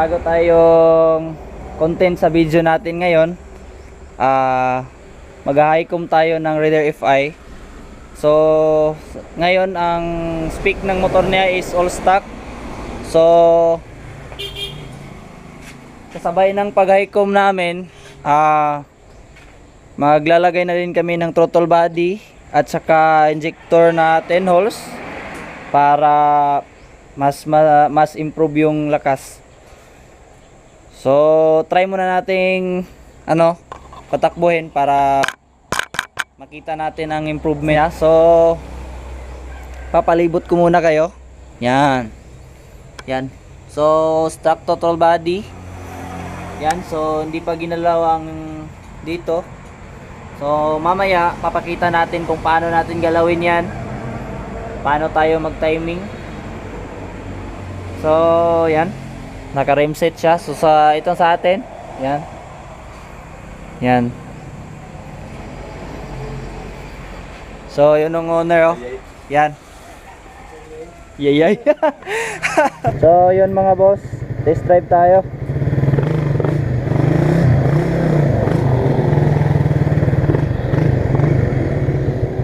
bago tayong content sa video natin ngayon. Ah, mag-highcom tayo ng Raider FI. So, ngayon ang speak ng motor niya is all stock. So, kasabay ng pag-highcom namin, ah maglalagay na rin kami ng throttle body at saka injector na 10 holes para mas ma- mas improve yung lakas. So, try muna nating ano, patakbuhin para makita natin ang improvement. ha. So, papalibot ko muna kayo. Yan. Yan. So, stock total body. Yan. So, hindi pa ginalaw ang dito. So, mamaya, papakita natin kung paano natin galawin yan. Paano tayo mag-timing. So, yan. Naka-rim set siya. So, sa itong sa atin. Yan. Yan. So, yun ang owner, oh. Yan. Yayay. so, yun mga boss. Test drive tayo.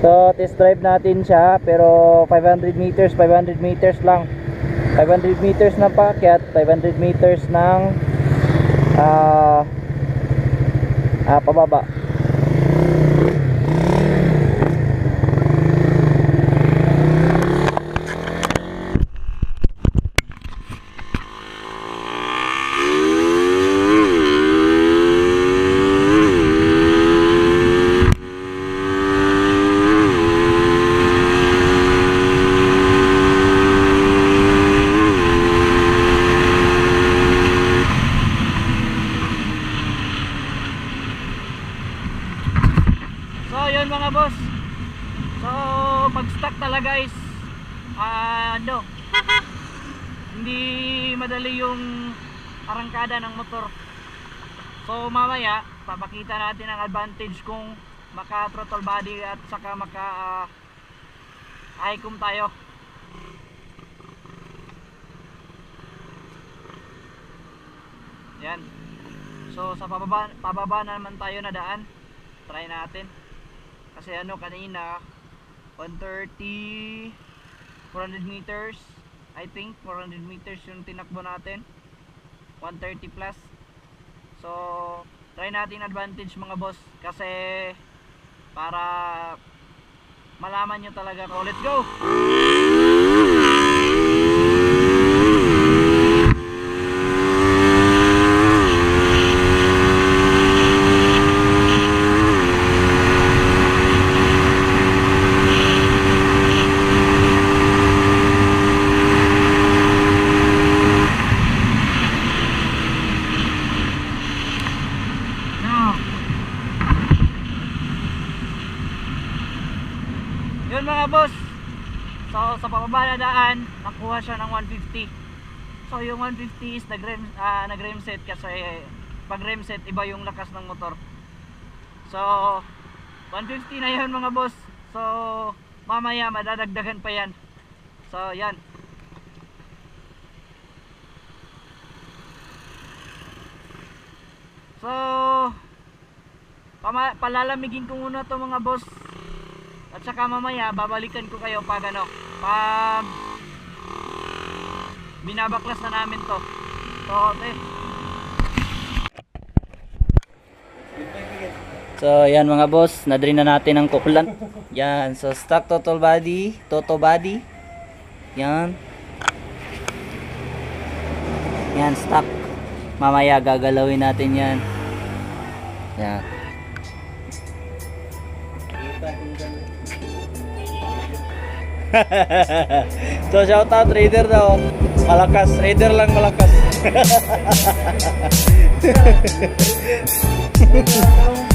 So, test drive natin siya pero 500 meters, 500 meters lang. 500 meters ng paakyat, 500 meters ng ah ah, pababa. So, yun mga boss. So, pag stuck talaga is ah, ano, hindi madali yung arangkada ng motor. So, mamaya, papakita natin ang advantage kung maka throttle body at saka maka uh, icom tayo. Yan. So, sa pababa, pababa na naman tayo na daan try natin kasi ano kanina 130 400 meters. I think 400 meters yung tinakbo natin. 130 plus. So try natin advantage mga boss kasi para malaman nyo talaga ko. Let's go Now. Yun mga boss. So sa pababa na daan, nakuha siya ng 150. So yung 150 is nag-rem, ah, nag-rem set kasi pag rem set iba yung lakas ng motor. So 150 na yun mga boss. So mamaya madadagdagan pa yan. So yan. So palalamigin ko muna to mga boss. At saka mamaya babalikan ko kayo pag ano, pag binabaklas na namin to. Okay. So, yan mga boss, nadrin na natin ang kukulan. Yan, so stock total body, toto body. Yan. Yan, stock. Mamaya gagalawin natin yan. Yan. so shout out trader daw. Malakas, trader lang malakas.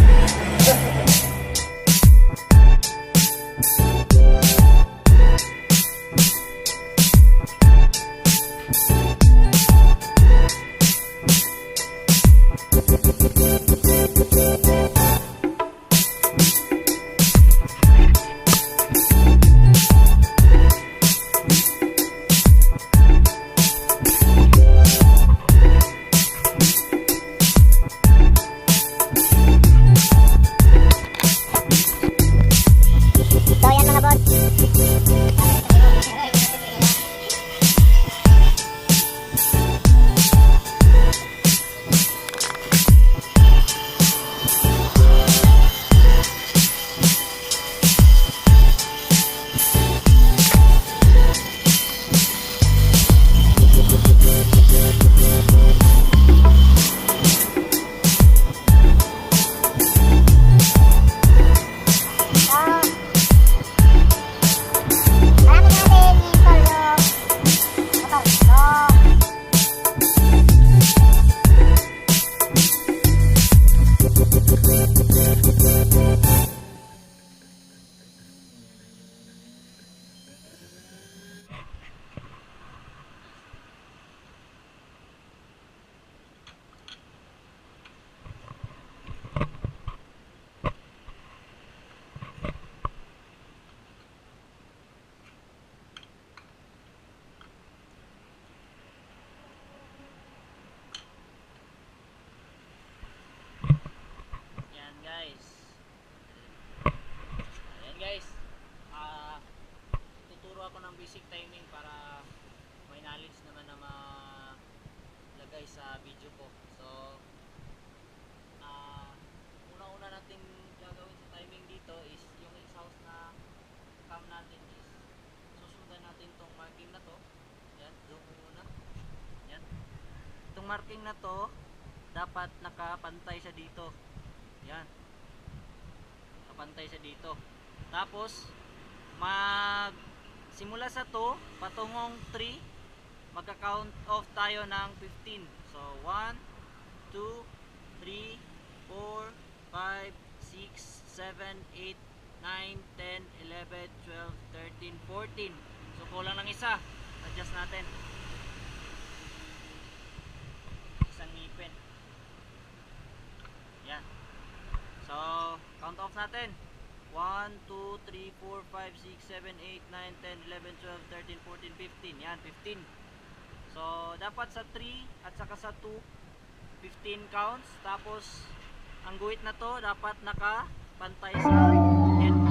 marking na to, dapat nakapantay siya dito. Yan. Nakapantay siya dito. Tapos, mag simula sa 2 patungong 3 magka-count off tayo ng 15 so 1 2 3 4 5 6 7 8 9 10 11 12 13 14 so kulang ng isa adjust natin so count off natin 1, 2, 3, 4, 5, 6, 7, 8, 9, 10, 11, 12, 13, 14, 15. Yan, 15. So, dapat sa 3 at saka sa 2, 15 counts. Tapos, ang guhit na to, dapat nakapantay sa end.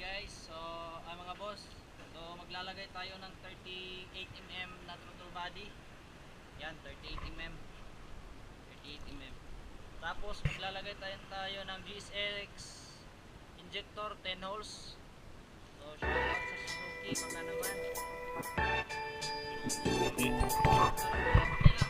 Guys, so ah, mga boss, so maglalagay tayo ng 38mm na throttle body. Yan, 38mm. 38mm. Tapos maglalagay tayo, tayo ng GSX injector 10 holes. So shout out sa Suzuki baka naman. Yan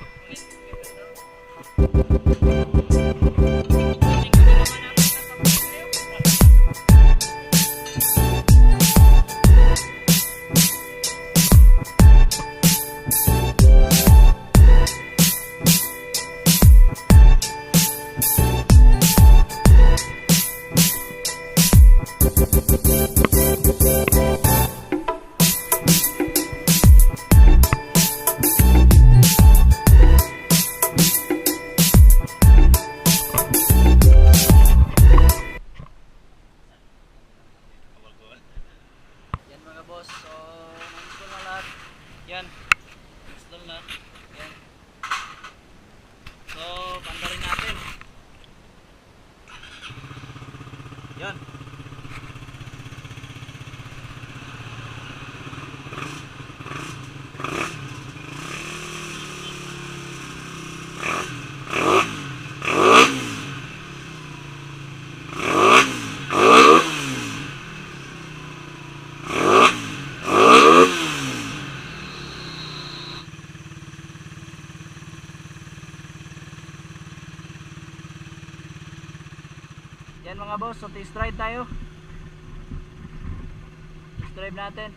mga boss, so test ride tayo. Test drive natin.